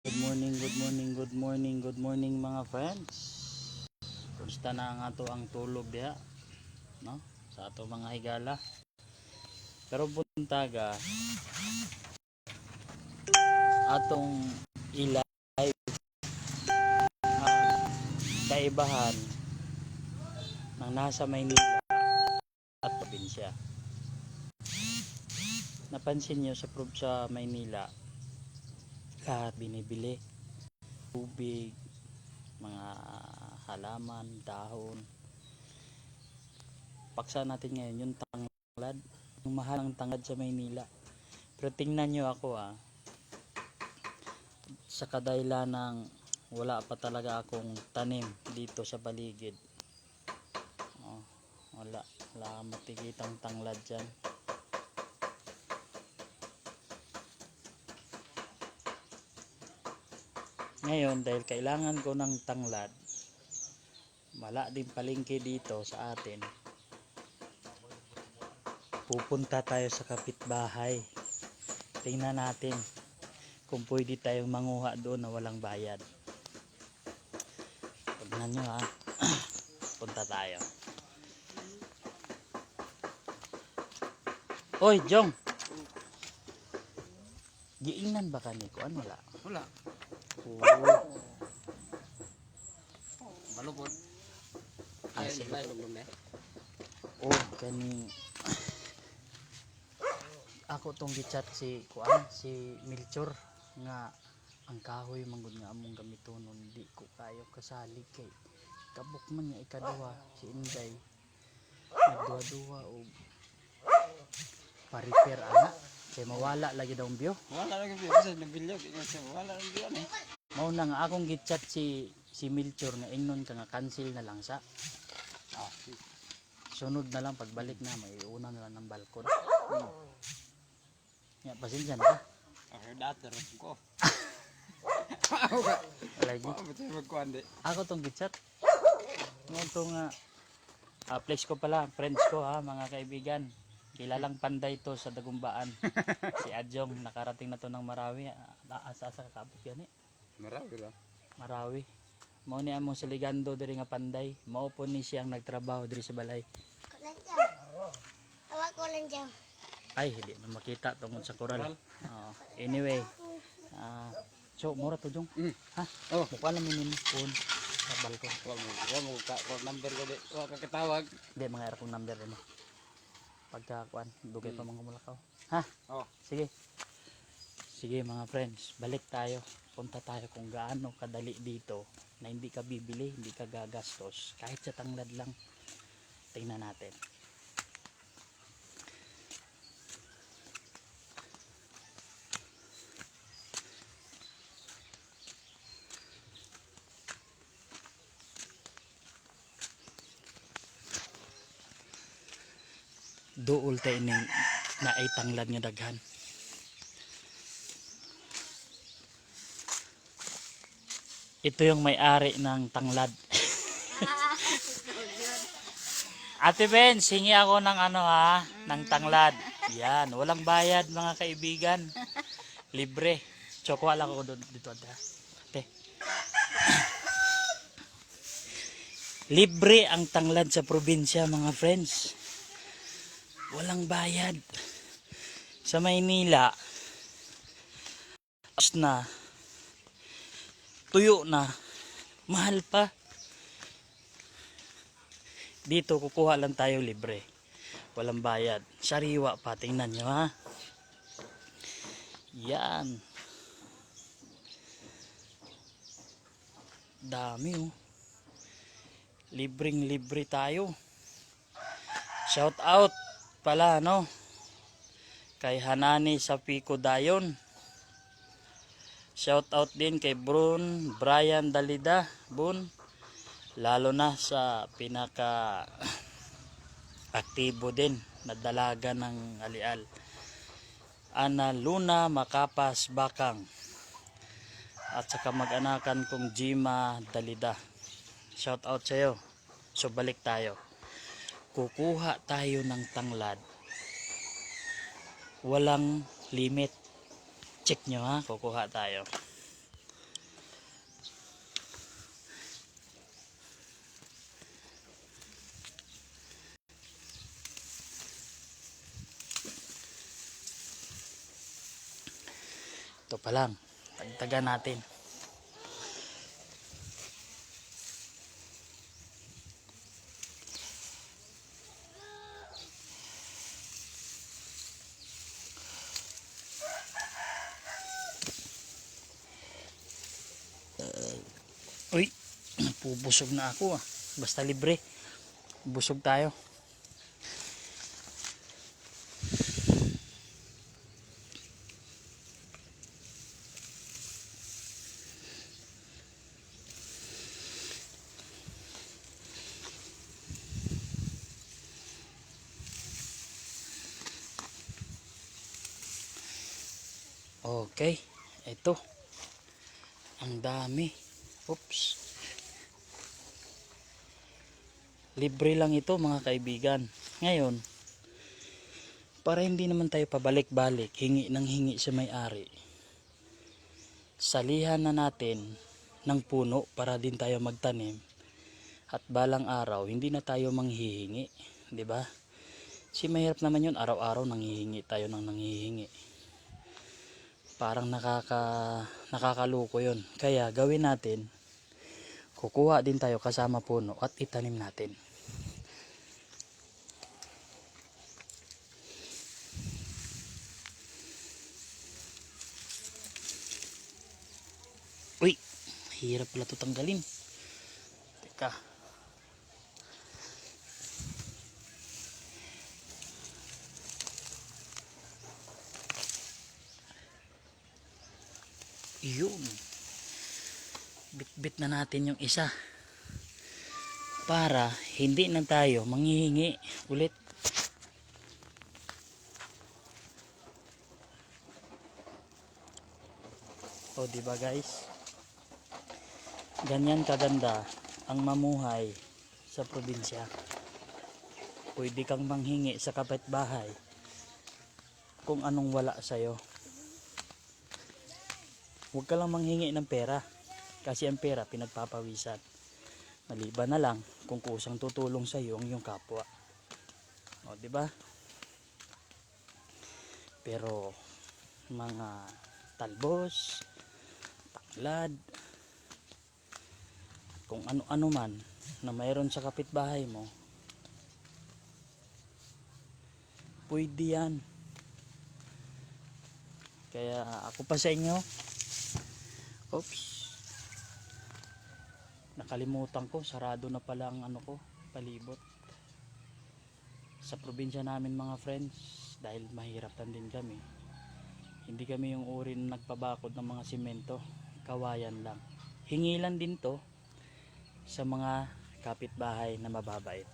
Good morning, good morning, good morning, good morning mga friends. Kumusta na ang ato ang tulog diha? No? Sa ato mga higala. Pero buntaga atong ilay ang kaibahan ng nasa Maynila at probinsya. Napansin niyo sa prob sa Maynila lahat binibili. Tubig mga halaman dahon. Paksa natin ngayon yung tanglad. Yung mahal ng tanglad sa Maynila. Pero tingnan nyo ako ah. Sa kadahilan ng wala pa talaga akong tanim dito sa paligid. Oh, wala. Wala matikitang tanglad dyan Ngayon, dahil kailangan ko ng tanglad, wala din palengke dito sa atin. Pupunta tayo sa kapitbahay. Tingnan natin kung pwede tayong manguha doon na walang bayad. Tignan nyo ha. Punta tayo. Oy, Jong! Giingnan ba kani ko? Ano wala? Wala. Ah, Ay, lum eh. Oh, kani ako tong gichat si kuan si Milchor nga ang kahoy manggod nga among gamitonon di ko kayo kasali kay kabuk man nga ikaduha si Inday nagduwa-duwa og pa-repair ana kay mawala lagi daw ang biyo Wala lagi biyo kasi nabilog. Kasi wala lagi biyo eh. Mao na nga akong gichat si si Milchor nga ingnon ka nga cancel na lang sa. Ah, sunod na lang pagbalik na may una na lang ng balkon. Hmm. ya pasensya na. Ka okay, dati rin ko. wala gi ba tayo magkuhan di? ako tong gichat. Nga itong uh, ah, place ko pala friends ko ha mga kaibigan. Kilalang panday to sa dagumbaan. Si Adjong nakarating na to ng Marawi Ah, asa asa kakabot yan eh Marami lang. Marawi mao ni among siligando diri nga panday mao po ni siyang nagtrabaho diri sa balay Awak ko lang dyan. ay hindi na makita tungod sa koral Oo. anyway ah so mura to jong Mm. ha Oh. mukha lang min phone sa balkon Wala mo, wala mo ka, number ko di. Wala ka katawag. Hindi, mga air kong number rin. Pagka, kuan, dugay pa mga mulakaw. Ha? Oh. Sige. Sige mga friends, balik tayo. Punta tayo kung gaano kadali dito na hindi ka bibili, hindi ka gagastos. Kahit sa tanglad lang. Tingnan natin. Duol tayo na ay tanglad nga daghan. Ito yung may-ari ng tanglad. Ate Ben, singi ako ng ano ha, ng tanglad. Yan, walang bayad mga kaibigan. Libre. Choco lang ako doon dito ate. Ate. Libre ang tanglad sa probinsya mga friends. Walang bayad. Sa Maynila, na, tuyo na, mahal pa. Dito, kukuha lang tayo libre. Walang bayad. Sariwa pa, tingnan nyo ha. Yan. Dami oh. Libreng libre tayo. Shout out pala no kay Hanani sa Pico Dayon. Shout out din kay Brun Brian Dalida, Bun. Lalo na sa pinaka aktibo din na dalaga ng alial. Ana Luna Makapas Bakang. At saka mag-anakan kong Jima Dalida. Shout out sa iyo. So balik tayo. Kukuha tayo ng tanglad walang limit check nyo ha? Kukuha tayo. Ito pa lang. Tagtagan natin. Pubusog na ako ah. Basta libre. Busog tayo. Okay, ito. Ang dami. Oops. Libre lang ito mga kaibigan. Ngayon, para hindi naman tayo pabalik-balik, hingi ng hingi sa may-ari. Salihan na natin ng puno para din tayo magtanim. At balang araw, hindi na tayo manghihingi. 'di ba? Si mahirap naman yun, araw-araw nanghihingi tayo ng nanghihingi parang nakaka nakakaloko yon kaya gawin natin kukuha din tayo kasama puno at itanim natin hirap pala to tanggalin teka Yun. Bit-bit na natin yung isa. Para hindi na tayo manghihingi ulit. O di ba guys? Ganyan kaganda ang mamuhay sa probinsya. Pwede kang manghingi sa kapitbahay kung anong wala sa'yo. Huwag ka lang manghingi ng pera kasi ang pera pinagpapawisan. Maliban na lang kung kusang tutulong sa iyo ang iyong kapwa. O di ba? Pero mga talbos taklad kung ano-ano man na mayroon sa kapitbahay mo pwede yan kaya ako pa sa inyo Oops. Nakalimutan ko, sarado na pala ang ano ko, palibot. Sa probinsya namin mga friends, dahil mahirap din kami. Hindi kami yung uri na nagpabakod ng mga simento, kawayan lang. Hingilan din to sa mga kapitbahay na mababait.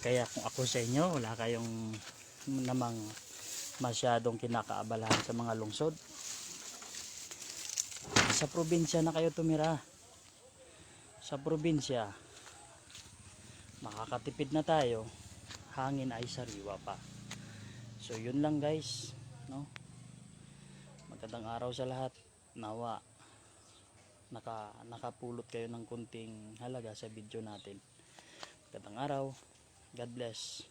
Kaya kung ako sa inyo, wala kayong namang masyadong kinakaabalahan sa mga lungsod, sa probinsya na kayo tumira. Sa probinsya makakatipid na tayo. Hangin ay sariwa pa. So yun lang guys no? Magandang araw sa lahat. Nawa naka, nakapulot kayo ng kunting halaga sa video natin. Magandang araw. God bless